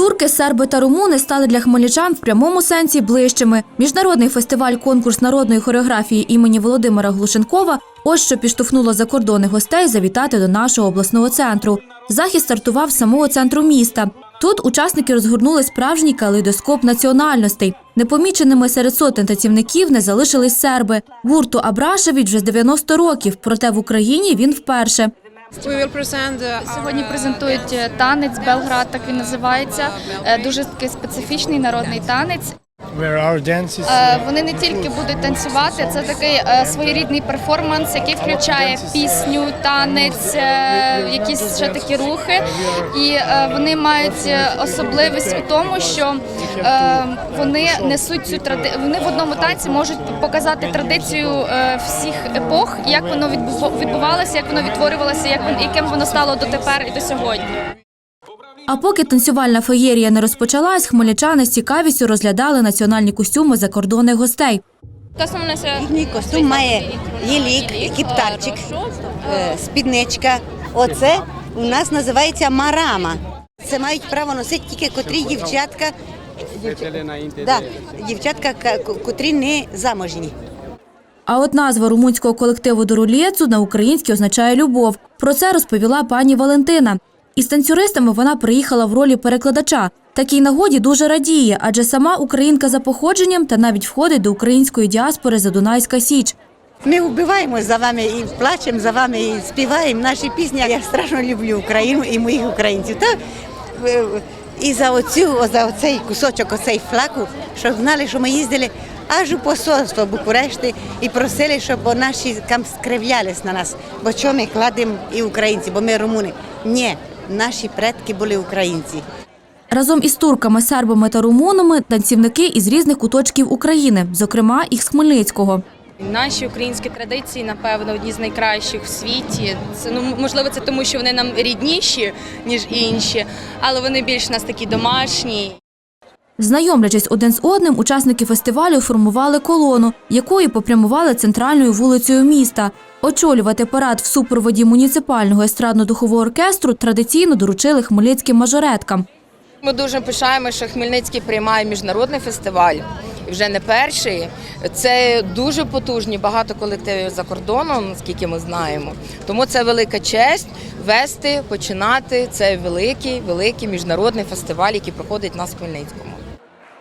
Турки, серби та румуни стали для хмельничан в прямому сенсі ближчими. Міжнародний фестиваль конкурс народної хореографії імені Володимира Глушенкова ось що підштовхнуло закордонних гостей завітати до нашого обласного центру. Захід стартував з самого центру міста. Тут учасники розгорнули справжній калейдоскоп національностей. Непоміченими серед сотень танцівників не залишились серби. Гурту Абрашевич вже з 90 років, проте в Україні він вперше. We will present uh, Сьогодні uh, презентують е, танець Белград, так він називається. Е, Дуже такий специфічний народний танець. Е, Вони не тільки будуть танцювати, це такий е, своєрідний перформанс, який включає пісню, танець, е, якісь ще такі рухи. І е, вони мають е, особливість у тому, що е, вони несуть цю тради... Вони в одному танці можуть показати традицію е, всіх епох, як воно відбув- відбувалося, як воно відтворювалося, як яким воно стало дотепер і до сьогодні. А поки танцювальна феєрія не розпочалась, хмельничани з цікавістю розглядали національні костюми закордонних гостей. Їхній костюм має єлік, кіптарчик, е, спідничка. Оце у нас називається марама. Це мають право носити тільки котрі дівчатка, да, дівчатка, котрі не заможні. А от назва румунського колективу Дорулєцу на українській означає любов. Про це розповіла пані Валентина. Із танцюристами вона приїхала в ролі перекладача. Такій нагоді дуже радіє, адже сама українка за походженням та навіть входить до української діаспори Задунайська Січ. Ми вбиваємо за вами і плачемо за вами, і співаємо наші пісні. Я страшно люблю Україну і моїх українців. Та, е, і за оцю, за оцей кусочок, оцей флаку, щоб знали, що ми їздили аж у посольство Букурешти і просили, щоб наші там скривлялись на нас. Бо що ми кладемо і українці, бо ми румуни. Ні, наші предки були українці. Разом із турками, сербами та румунами танцівники із різних куточків України, зокрема і з Хмельницького. Наші українські традиції, напевно, одні з найкращих в світі. Це ну можливо, це тому, що вони нам рідніші ніж інші, але вони більш у нас такі домашні. Знайомлячись один з одним, учасники фестивалю формували колону, якою попрямували центральною вулицею міста. Очолювати парад в супроводі муніципального естрадно-духового оркестру традиційно доручили хмельницьким мажореткам. Ми дуже пишаємо, що Хмельницький приймає міжнародний фестиваль. Вже не перший. Це дуже потужні, багато колективів за кордоном, наскільки ми знаємо. Тому це велика честь вести, починати цей великий, великий міжнародний фестиваль, який проходить у нас в Хмельницькому.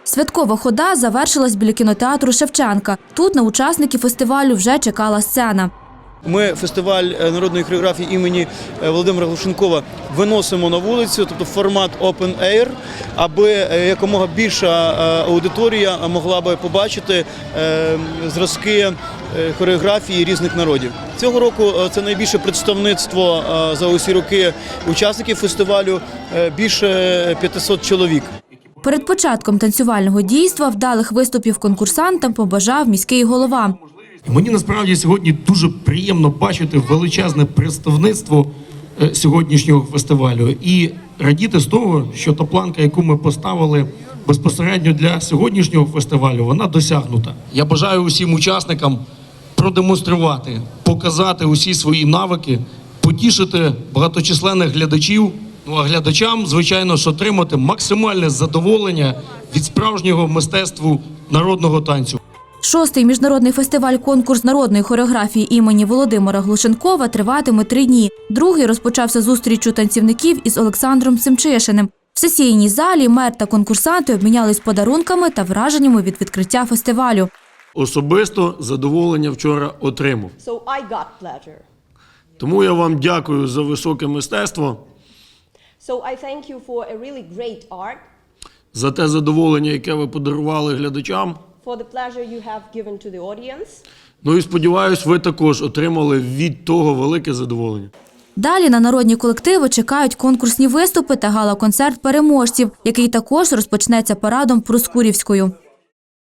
Святкова хода завершилась біля кінотеатру Шевченка. Тут на учасників фестивалю вже чекала сцена. Ми фестиваль е, народної хореографії імені е, Володимира Глушенкова виносимо на вулицю, тобто формат open air, аби е, якомога більша аудиторія могла би побачити зразки хореографії різних народів. Цього року це найбільше представництво за усі роки учасників фестивалю більше 500 чоловік. Перед початком танцювального дійства вдалих виступів конкурсантам побажав міський голова. Мені насправді сьогодні дуже приємно бачити величезне представництво е, сьогоднішнього фестивалю і радіти з того, що та планка, яку ми поставили безпосередньо для сьогоднішнього фестивалю, вона досягнута. Я бажаю усім учасникам продемонструвати, показати усі свої навики, потішити багаточисленних глядачів. Ну а глядачам, звичайно ж, отримати максимальне задоволення від справжнього мистецтву народного танцю. Шостий міжнародний фестиваль конкурс народної хореографії імені Володимира Глушенкова триватиме три дні. Другий розпочався зустрічю танцівників із Олександром Семчишиним. В сесійній залі мер та конкурсанти обмінялись подарунками та враженнями від відкриття фестивалю. Особисто задоволення вчора отримав. Тому я вам дякую за високе мистецтво, за те задоволення, яке ви подарували глядачам. For the pleasure you have given to the audience. Ну і сподіваюсь, ви також отримали від того велике задоволення. Далі на народні колективи чекають конкурсні виступи та гала-концерт переможців, який також розпочнеться парадом Проскурівською.